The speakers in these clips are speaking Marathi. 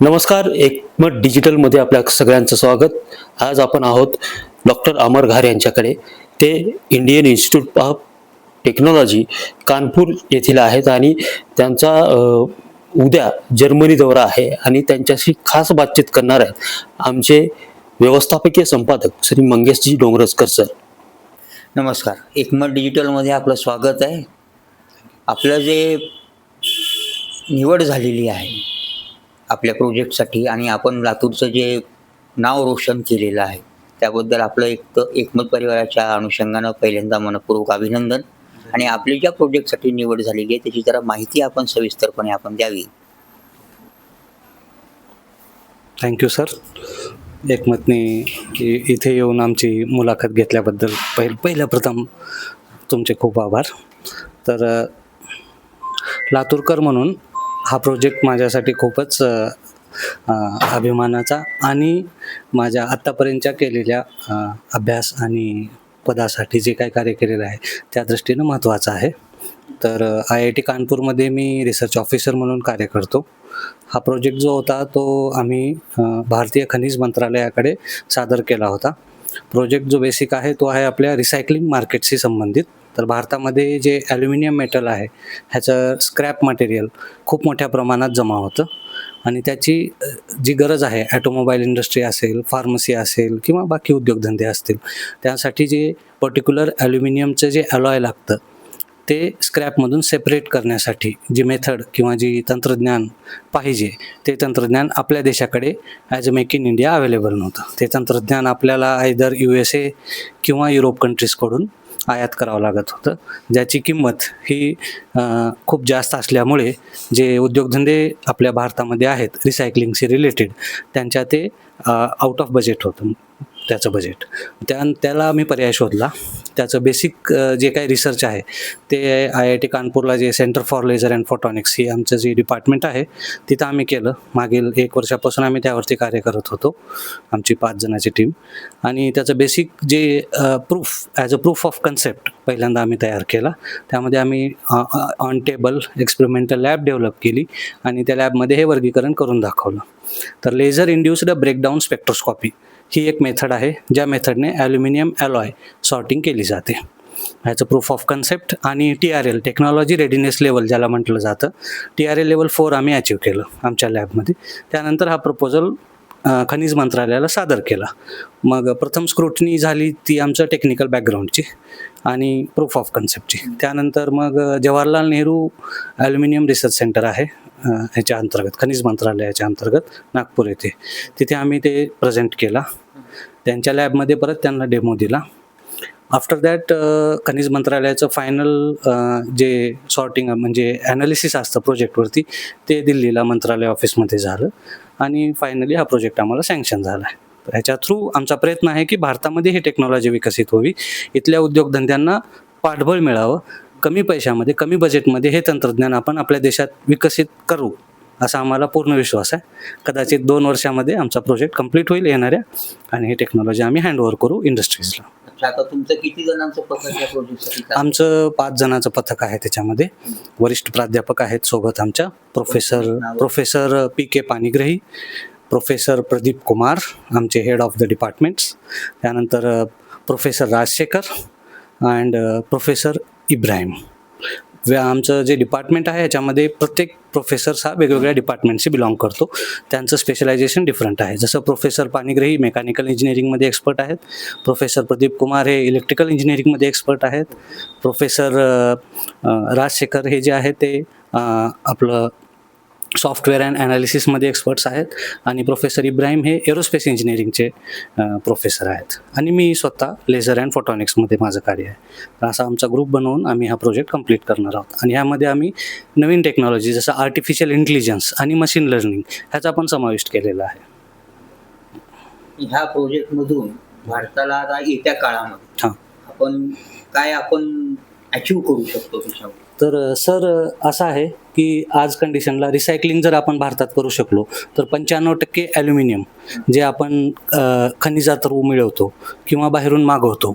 नमस्कार एकमत डिजिटलमध्ये आपल्या सगळ्यांचं स्वागत. आज आपण आहोत डॉक्टर अमर घार यांच्याकडे. ते Indian Institute of Technology Kanpur येथील आहेत आणि त्यांचा उद्या जर्मनी दौरा आहे आणि त्यांच्याशी खास बातचीत करणार आहेत आमचे व्यवस्थापकीय संपादक श्री मंगेशजी डोंगरसकर सर. नमस्कार. एकमत डिजिटलमध्ये आपलं स्वागत आहे. आपलं जे निवड झालेली आहे आपल्या प्रोजेक्टसाठी आणि आपण लातूरचं जे नाव रोशन केलेलं आहे त्याबद्दल आपलं एक एकमत परिवाराच्या अनुषंगानं पहिल्यांदा मनपूर्वक अभिनंदन. आणि आपली ज्या प्रोजेक्टसाठी निवड झालेली आहे त्याची जरा माहिती आपण सविस्तरपणे आपण द्यावी. Thank you sir. एकमतने इथे येऊन आमची मुलाखत घेतल्याबद्दल पहिल पहिल्या प्रथम तुमचे खूप आभार. तर लातूरकर म्हणून हा प्रोजेक्ट माझ्यासाठी खूपच अभिमानाचा आणि माझ्या आत्तापर्यंतच्या केलेल्या अभ्यास आणि पदासाठी जे काही कार्य केलेलं आहे त्या दृष्टीनं महत्त्वाचं आहे. तर आय आय टी कानपूरमध्ये मी रिसर्च ऑफिसर म्हणून कार्य करतो. हा प्रोजेक्ट जो होता तो आम्ही भारतीय खनिज मंत्रालयाकडे सादर केला होता. प्रोजेक्ट जो बेसिक आहे तो आहे आपल्या रिसायकलिंग मार्केटशी संबंधित. तर भारतामध्ये जे ॲल्युमिनियम मेटल आहे ह्याचं स्क्रॅप मटेरियल खूप मोठ्या प्रमाणात जमा होतं. आणि त्याची जी गरज आहे ॲटोमोबाईल इंडस्ट्री असेल फार्मसी असेल किंवा बाकी उद्योगधंदे असतील त्यासाठी जे पर्टिक्युलर ॲल्युमिनियमचं जे अलॉय लागतं ते स्क्रॅपमधून सेपरेट करण्यासाठी जी मेथड किंवा जी तंत्रज्ञान पाहिजे ते तंत्रज्ञान आपल्या देशाकडे as a make in India available नव्हतं. ते तंत्रज्ञान आपल्याला आयदर यू एस ए किंवा युरोप कंट्रीजकडून आयात करावं लागत होतं. ज्याची किंमत ही खूप जास्त असल्यामुळे जे उद्योगधंदे आपल्या भारतामध्ये आहेत रिसायकलिंगशी रिलेटेड त्यांच्या ते आउट ऑफ बजेट होतं. त्याचं बजेट त्या त्याला मी पर्याय शोधला. त्याचं बेसिक जे काही रिसर्च आहे ते आय आय टी कानपूरला जे centre for laser and photonics ही आमचं जे डिपार्टमेंट आहे तिथं आम्ही केलं. मागील एक वर्षापासून आम्ही त्यावरती कार्य करत होतो आमची पाच जणाची टीम आणि त्याचं बेसिक जे proof as a proof of concept पहिल्यांदा आम्ही तयार केला. त्यामध्ये आम्ही on table experimental lab develop केली आणि त्या लॅबमध्ये हे वर्गीकरण करून दाखवलं. तर लेझर इंड्युस्ड ब्रेकडाऊन स्पेक्ट्रोस्कॉपी ही एक मेथड आहे ज्या मेथडने ॲल्युमिनियम ॲलॉय सॉर्टिंग केली जाते. ह्याचं प्रूफ ऑफ कन्सेप्ट आणि T R L technology readiness level ज्याला म्हटलं जातं T R L level four आम्ही अचीव केलं आमच्या लॅबमध्ये त्यानंतर हा प्रपोजल खनिज मंत्रालयाला सादर केला. मग प्रथम स्क्रुटनी झाली ती आमचं टेक्निकल बॅकग्राऊंडची आणि प्रूफ ऑफ कन्सेप्टची त्यानंतर मग Jawaharlal Nehru aluminium research centre आहे. ह्याच्या अंतर्गत खनिज मंत्रालयाच्या अंतर्गत नागपूर येथे. तिथे आम्ही ते प्रेझेंट केला. त्यांच्या लॅबमध्ये परत त्यांना डेमो दिला. आफ्टर दॅट खनिज मंत्रालयाचं फायनल जे सॉर्टिंग म्हणजे ॲनालिसिस असतं प्रोजेक्टवरती ते दिल्लीला मंत्रालय ऑफिसमध्ये झालं. आणि फायनली हा प्रोजेक्ट आम्हाला सँक्शन झाला. आहे ह्याच्या थ्रू आमचा प्रयत्न आहे की भारतामध्ये ही टेक्नॉलॉजी विकसित व्हावी. इथल्या उद्योगधंद्यांना पाठबळ मिळावं. कमी पैशामध्ये कमी बजेटमध्ये हे तंत्रज्ञान आपण आपल्या देशात विकसित करू असा आम्हाला पूर्ण विश्वास आहे. कदाचित दोन वर्षामध्ये आमचा प्रोजेक्ट कंप्लीट होईल येणाऱ्या आणि ही टेक्नॉलॉजी आम्ही हँडओव्हर करू इंडस्ट्रीजला आता तुमचं किती जणांचं पथक या प्रोजेक्टसाठी काम? आमचं पाच जणांचं पथक आहे त्याच्यामध्ये. वरिष्ठ प्राध्यापक आहेत सोबत आमच्या. Professor professor P K Panigrahi professor Pradeep Kumar आमचे हेड ऑफ द डिपार्टमेंट्स त्यानंतर professor Rajasekhar and professor Ibrahim. वे आमचं जे डिपार्टमेंट आहे याच्यामध्ये प्रत्येक प्रोफेसर्स हा वेगवेगळ्या डिपार्टमेंटशी बिलॉंग करतो. त्यांचं स्पेशलायझेशन डिफरंट आहे. जसं प्रोफेसर पाणीग्रही मेकॅनिकल इंजिनिअरिंगमध्ये एक्सपर्ट आहेत. प्रोफेसर प्रदीप कुमार हे इलेक्ट्रिकल इंजिनिअरिंगमध्ये एक्सपर्ट आहेत. प्रोफेसर राजशेखर हे जे आहे ते आपलं सॉफ्टवेअर अँड ॲनालिसिसमध्ये एक्सपर्ट्स आहेत. आणि प्रोफेसर इब्राहिम हे एरोस्पेस इंजिनिअरिंगचे प्रोफेसर आहेत. आणि मी स्वतः लेझर अँड फोटॉनिक्समध्ये माझं कार्य आहे. तर असा आमचा ग्रुप बनवून आम्ही हा प्रोजेक्ट कंप्लीट करणार आहोत. आणि ह्यामध्ये आम्ही नवीन टेक्नॉलॉजी जसं आर्टिफिशियल इंटेलिजन्स आणि मशीन लर्निंग ह्याचा पण समाविष्ट केलेला आहे. ह्या प्रोजेक्टमधून भारताला आता येत्या काळामध्ये हां. आपण काय आपण अचीव करू शकतो त्याच्यावर तर सर असं आहे की आज कंडिशनला रिसायकलिंग जर आपण भारतात करू शकलो तर पंच्याण्णव टक्के ॲल्युमिनियम जे आपण खनिजात रू मिळवतो किंवा बाहेरून मागवतो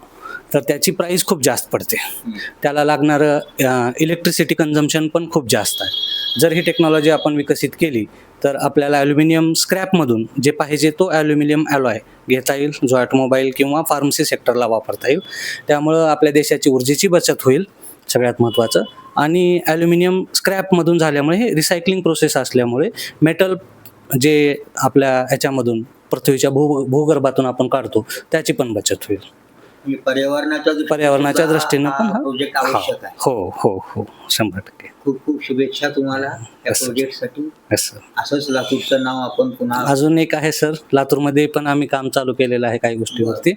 तर त्याची प्राईस खूप जास्त पडते. त्याला लागणारं इलेक्ट्रिसिटी कन्झम्पशन पण खूप जास्त आहे. जर ही टेक्नॉलॉजी आपण विकसित केली तर आपल्याला ॲल्युमिनियम स्क्रॅपमधून जे पाहिजे तो ॲल्युमिनियम ॲलॉय घेता येईल जो ॲटोमोबाईल किंवा फार्मसी सेक्टरला वापरता येईल. त्यामुळं आपल्या देशाची ऊर्जेची बचत होईल. सगळ्यात महत्त्वाचं आणि ॲल्युमिनियम स्क्रॅपमधून झाल्यामुळे हे रिसायकलिंग प्रोसेस असल्यामुळे मेटल जे आपल्या ह्याच्यामधून पृथ्वीच्या भू भूगर्भातून आपण काढतो त्याची पण बचत होईल. पर्यावरणाच्या पर्यावरणाच्या दृष्टीनं पण हा- प्रोजेक्ट आवश्यक आहे. हो हो हो. शंभर टक्के. खूप खूप शुभेच्छा तुम्हाला या Yes, sir. प्रोजेक्टसाठी येस सर असंच लातूरचं नाव आपण पुन्हा अजून एक आहे सर लातूरमध्ये पण आम्ही काम चालू केलेलं आहे काही गोष्टीवरती.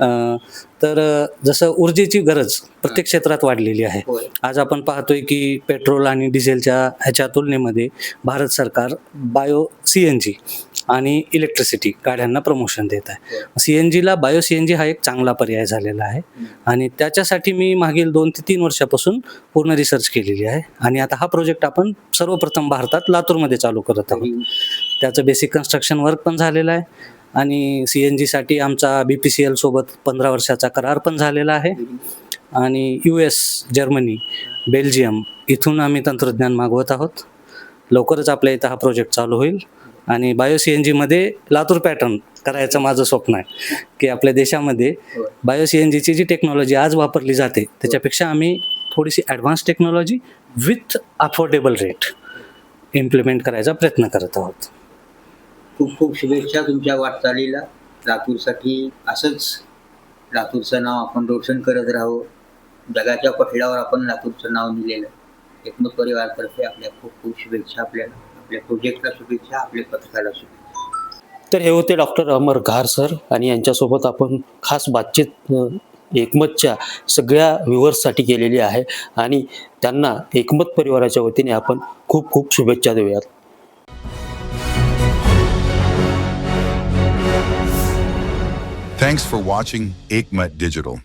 अं, तर अं, जसं ऊर्जेची गरज प्रत्येक क्षेत्रात वाढलेली आहे. होय. आज आपण पाहतोय की पेट्रोल आणि डिझेलच्या ह्याच्या तुलनेमध्ये भारत सरकार बायो सी एन जी आणि इलेक्ट्रिसिटी गाड्यांना प्रमोशन देत आहे. सी एन जीला बायो सी एन जी हा एक चांगला पर्याय झालेला आहे. आणि त्याच्यासाठी मी मागील दोन ते तीन वर्षापासून पूर्ण रिसर्च केलेली आहे. आणि आता हा प्रोजेक्ट आपण सर्वप्रथम भारतात लातूरमध्ये चालू करत आहोत. त्याचं बेसिक कन्स्ट्रक्शन वर्क पण झालेलं आहे. आणि सी एन जीसाठी आमचा बी पी सी एल सोबत पंधरा वर्षाचा करार पण झालेला आहे. आणि यू एस जर्मनी बेल्जियम इथून आम्ही तंत्रज्ञान मागवत आहोत. लवकरच आपल्या इथं हा प्रोजेक्ट चालू होईल. आणि बायो सी एन जीमध्ये लातूर पॅटर्न करायचं माझं स्वप्न आहे. की आपल्या देशामध्ये बायो सी एन जीची जी टेक्नॉलॉजी आज वापरली जाते त्याच्यापेक्षा आम्ही थोडीशी advance technology with affordable rate implement करायचा प्रयत्न करत आहोत. खूप खूप शुभेच्छा तुमच्या वाटचालीला. लातूरसाठी असंच लातूरचं नाव आपण रोशन करत राहू. जगाच्या पटलावर आपण लातूरचं नाव लिहिलेलं एकमत परिवारातर्फे आपल्या खूप खूप शुभेच्छा आपल्याला. आपल्या प्रोजेक्टला शुभेच्छा आपल्या पथकाला शुभेच्छा तर हे होते डॉक्टर अमर घार सर आणि यांच्यासोबत आपण खास बातचीत एकमतच्या सगळ्या व्ह्युअर्ससाठी केलेली आहे आणि त्यांना एकमत परिवाराच्या वतीने आपण खूप खूप शुभेच्छा देऊयात Thanks for watching Aikmat Digital.